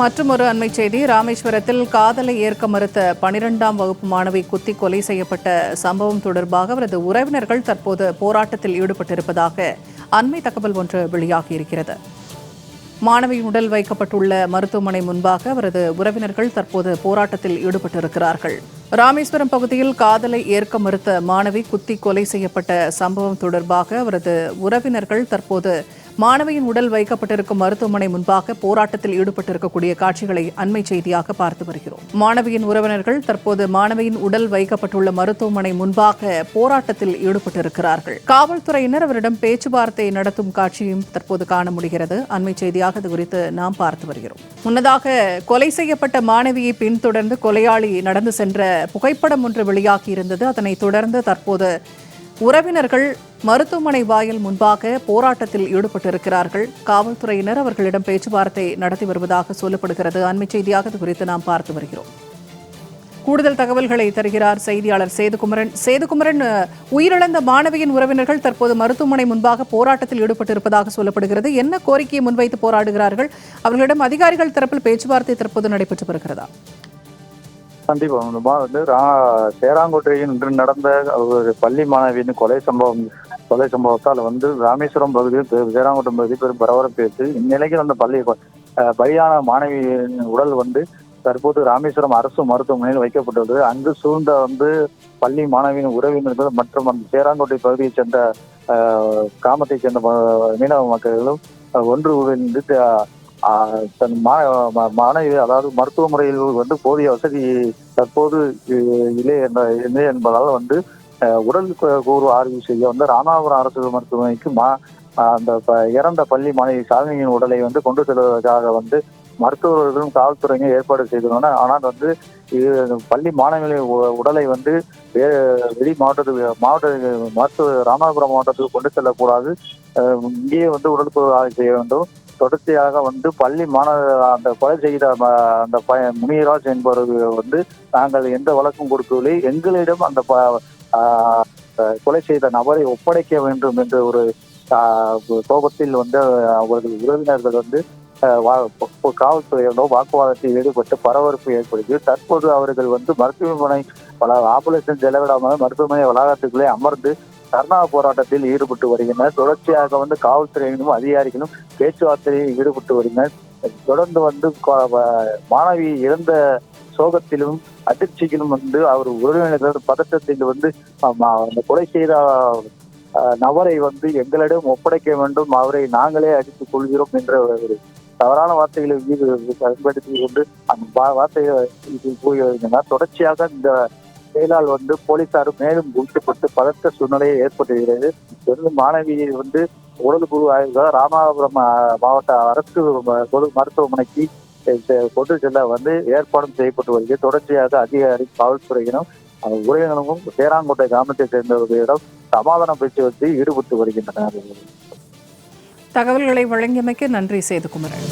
மற்றொரு அண்மை செய்தி. ராமேஸ்வரத்தில் காதலை ஏற்க மறுத்த பனிரெண்டாம் வகுப்பு மாணவி குத்தி கொலை செய்யப்பட்ட சம்பவம் தொடர்பாக அவரது உறவினர்கள் தற்போது போராட்டத்தில் ஈடுபட்டிருப்பதாக அண்மை தகவல் ஒன்று வெளியாகியிருக்கிறது. மாணவியின் உடல் வைக்கப்பட்டுள்ள மருத்துவமனை முன்பாக அவரது உறவினர்கள் தற்போது போராட்டத்தில் ஈடுபட்டிருக்கிறார்கள். ராமேஸ்வரம் பகுதியில் காதலை ஏற்க மறுத்த மாணவி குத்தி கொலை செய்யப்பட்ட சம்பவம் தொடர்பாக அவரது உறவினர்கள் தற்போது மாணவியின் உடல் வைக்கப்பட்டிருக்கும் மருத்துவமனை முன்பாக போராட்டத்தில் ஈடுபட்டிருக்கக்கூடிய காட்சிகளை அண்மை செய்தியாக பார்த்து வருகிறோம். மாணவியின் உறவினர்கள் தற்போது மாணவியின் உடல் வைக்கப்பட்டுள்ள மருத்துவமனை முன்பாக போராட்டத்தில் ஈடுபட்டிருக்கிறார்கள். காவல்துறையினர் அவரிடம் பேச்சுவார்த்தை நடத்தும் காட்சியும் தற்போது காண முடிகிறது. அண்மை செய்தியாக இது குறித்து நாம் பார்த்து வருகிறோம். முன்னதாக கொலை செய்யப்பட்ட மாணவியை பின்தொடர்ந்து கொலையாளி நடந்து சென்ற புகைப்படம் ஒன்று வெளியாகியிருந்தது அதனைத் தொடர்ந்து தற்போது உறவினர்கள் மருத்துவமனை வாயில் முன்பாக போராட்டத்தில் ஈடுபட்டிருக்கிறார்கள். காவல்துறையினர் அவர்களிடம் பேச்சுவார்த்தை நடத்தி வருவதாக சொல்லப்படுகிறது. அண்மை செய்தியாக இது குறித்து நாம் பார்த்து வருகிறோம். கூடுதல் தகவல்களை தருகிறார் செய்தியாளர் சேதுகுமரன். சேதுகுமரன் உயிரிழந்த மாணவியின் உறவினர்கள் தற்போது மருத்துவமனை முன்பாக போராட்டத்தில் ஈடுபட்டிருப்பதாக சொல்லப்படுகிறது. என்ன கோரிக்கையை முன்வைத்து போராடுகிறார்கள்? அவர்களிடம் அதிகாரிகள் தரப்பில் பேச்சுவார்த்தை தற்போது நடைபெற்று வருகிறதா? கண்டிப்பா இந்த வந்து ரா- சேராங்கோட்டையில் இன்று நடந்த ஒரு பள்ளி மாணவியின் கொலை சம்பவம் கொலை சம்பவத்தால் வந்து ராமேஸ்வரம் பகுதியில் சேராங்கோட்டம் சேராங்கோட்டை பகுதியில் பெரும் பரபரப்பு இருக்கு இந்நிலையில் அந்த பள்ளி பலியான மாணவியின் உடல் வந்து தற்போது ராமேஸ்வரம் அரசு மருத்துவமனையில் வைக்கப்பட்டுள்ளது. அங்கு சூழ்ந்த வந்து பள்ளி மாணவியின் உறவினர்கள் மற்றும் அந்த சேராங்கோட்டை பகுதியைச் சேர்ந்த கிராமத்தைச் சேர்ந்த மீனவ மக்களும் ஒன்று இருந்து தன் மா- மாணவி அதாவது மருத்துவ முறையில் வந்து போதிய வசதி தற்போது இல்லை என்ற இல்லை என்பதால் வந்து உடல் கூறு ஆய்வு செய்ய வந்து ராமாபுரம் அரசு மருத்துவமனைக்கு மா அந்த ப- இறந்த பள்ளி மாணவி சாதனையின் உடலை வந்து கொண்டு செல்வதற்காக வந்து மருத்துவர்களும் காவல்துறையும் ஏற்பாடு செய்துள்ளனர் ஆனால் வந்து இது பள்ளி மாணவிகளின் உ- உடலை வந்து வெளி மாவட்டத்துக்கு மாவட்ட மருத்துவ ராமநாதபுரம் மாவட்டத்துக்கு கொண்டு செல்லக்கூடாது. இங்கேயே வந்து உடல் ஆய்வு செய்ய வேண்டும். தொடர்ச்சியாக வந்து பள்ளி மாணவர் அந்த கொலை செய்த அந்த பையன் முனியராஜ் என்பவர்கள் வந்து நாங்கள் எந்த வழக்கம் கொடுக்கவில்லை. எங்களிடம் அந்த ப- கொலை செய்த நபரை ஒப்படைக்க வேண்டும் என்ற ஒரு கோபத்தில் வந்து அவர்கள் உறவினர்கள் வந்து ஆஹ் வா- வாக்குவாதத்தில் ஈடுபட்டு பரபரப்பு ஏற்படுத்தி தற்போது அவர்கள் வந்து மருத்துவமனை வள ஆபரேஷன் செலவிடாமல் மருத்துவமனை வளாகத்துக்குள்ளே அமர்ந்து தர்ணா போராட்டத்தில் ஈடுபட்டு வருகின்றனர். தொடர்ச்சியாக வந்து காவல்துறையினரும் அதிகாரிகளும் பேச்சுவார்த்தையில் ஈடுபட்டு வருகின்றனர். தொடர்ந்து வந்து மாணவி இறந்த சோகத்திலும் அதிர்ச்சியிலும் வந்து அவர் உறவினர்கள் பதட்டத்தில் வந்து அந்த கொலை செய்த நபரை வந்து எங்களிடம் ஒப்படைக்க வேண்டும். அவரை நாங்களே அடித்துக் கொள்கிறோம் என்ற ஒரு தவறான வார்த்தைகளை மீது பயன்படுத்தி கொண்டு அந்த வார்த்தைகளை இது போய் வருகின்றனர் தொடர்ச்சியாக இந்த செயலால் வந்து போலீசாரும் மேலும் குவிக்கப்பட்டு பதற்ற சூழ்நிலையை ஏற்பட்டுகிறது தொடர்ந்து மாணவியை வந்து உடல் குழு ஆய்வுகள் ராமநாதபுரம் மாவட்ட அரசு மருத்துவமனைக்கு கொண்டு செல்ல வந்து ஏற்பாடும் செய்யப்பட்டு வருகிறது. தொடர்ச்சியாக அதிகாரி காவல்துறையினரும் அஹ், உறவினரும் சேராங்கோட்டை கிராமத்தை சேர்ந்தவர்களிடம் சமாதான பேச்சுவார்த்தையில் ஈடுபட்டு வருகின்றனர். தகவல்களை வழங்கியமைக்கு நன்றி சேதுகுமரன்.